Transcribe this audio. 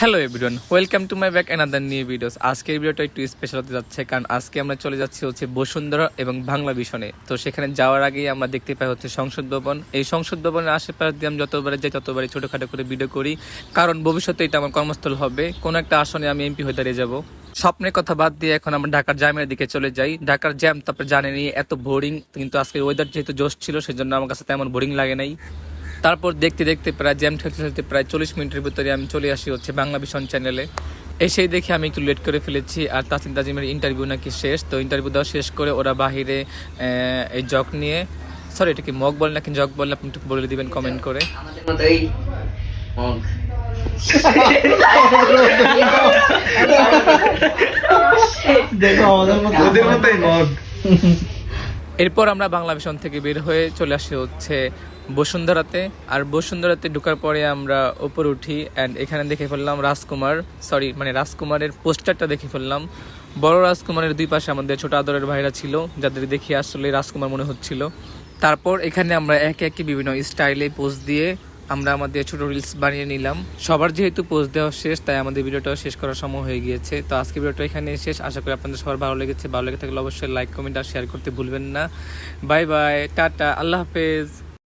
Hello everyone welcome to my back another new videos আজকের ভিডিওটা একটু স্পেশাল হতে যাচ্ছে কারণ আজকে আমরা চলে যাচ্ছি হচ্ছে বসুন্ধরা এবং বাংলা ভীষণে তো সেখানে যাওয়ার আগেই আমরা দেখতে পাই হচ্ছে সংসদ ভবন। এই সংসদ ভবনের আশেপাশ দিয়ে আমি যতবারে যাই ততবারই ছোটোখাটো করে ভিডিও করি। কারণ ভবিষ্যতে এটা আমার কর্মস্থল হবে। কোনো একটা আসনে আমি এমপি হয়ে দাঁড়িয়ে যাব। স্বপ্নের কথা বাদ দিয়ে এখন আমরা ঢাকার জ্যামের দিকে চলে যাই। ঢাকার জ্যাম তারপরে জানেনি এত বোরিং কিন্তু আজকে ওয়েদার যেহেতু জোশ ছিল, সেজন্য আমার কাছে তেমন বোরিং লাগে নাই। তারপর দেখতে দেখতে প্রায় জ্যাম ঠেলতে ঠেলতে প্রায় চল্লিশ মিনিটের ভিতরে আমি চলে আসি হচ্ছে বাংলা ভিশন চ্যানেলে এসেই দেখে আমি একটু লেট করে ফেলেছি আর তাসিন তাজিমের ইন্টারভিউ নাকি শেষ। তো ইন্টারভিউ দেওয়া শেষ করে ওরা বাহিরে এই জগ নিয়ে সরি এটা কি মগ বল নাকি জগ বল আপনি একটু বলে দিবেন কমেন্ট করে। আমাদের মতোই মগ দেখো আমাদের মতো ওদের মতোই মগ এরপর আমরা বাংলা ভিশন থেকে বের হয়ে চলে আসি হচ্ছে বসুন্ধরাতে। আর বসুন্ধরাতে ঢুকার পরে আমরা ওপর উঠি অ্যান্ড এখানে দেখে ফেললাম রাজকুমার সরি মানে রাজকুমারের পোস্টারটা দেখে ফেললাম। বড় রাজকুমারের দুই পাশে আমাদের ছোট আদরের ভাইরা ছিল, যাদের দেখি আসলে রাজকুমার মনে হচ্ছিল। তারপর এখানে আমরা একে একে বিভিন্ন স্টাইলে পোস্ট দিয়ে আমরা আমাদের ছোট রিলস বানিয়ে নিলাম। সবার যেহেতু পোস্ট দেওয়া শেষ, তাই আমাদের ভিডিওটাও শেষ করার সময় হয়ে গিয়েছে। তো আজকে ভিডিওটা এখানে শেষ। আশা করি আপনাদের সবার ভালো লেগেছে। ভালো লেগে থাকলে অবশ্যই লাইক কমেন্ট আর শেয়ার করতে ভুলবেন না। বাই বাই টাটা, আল্লাহ হাফেজ।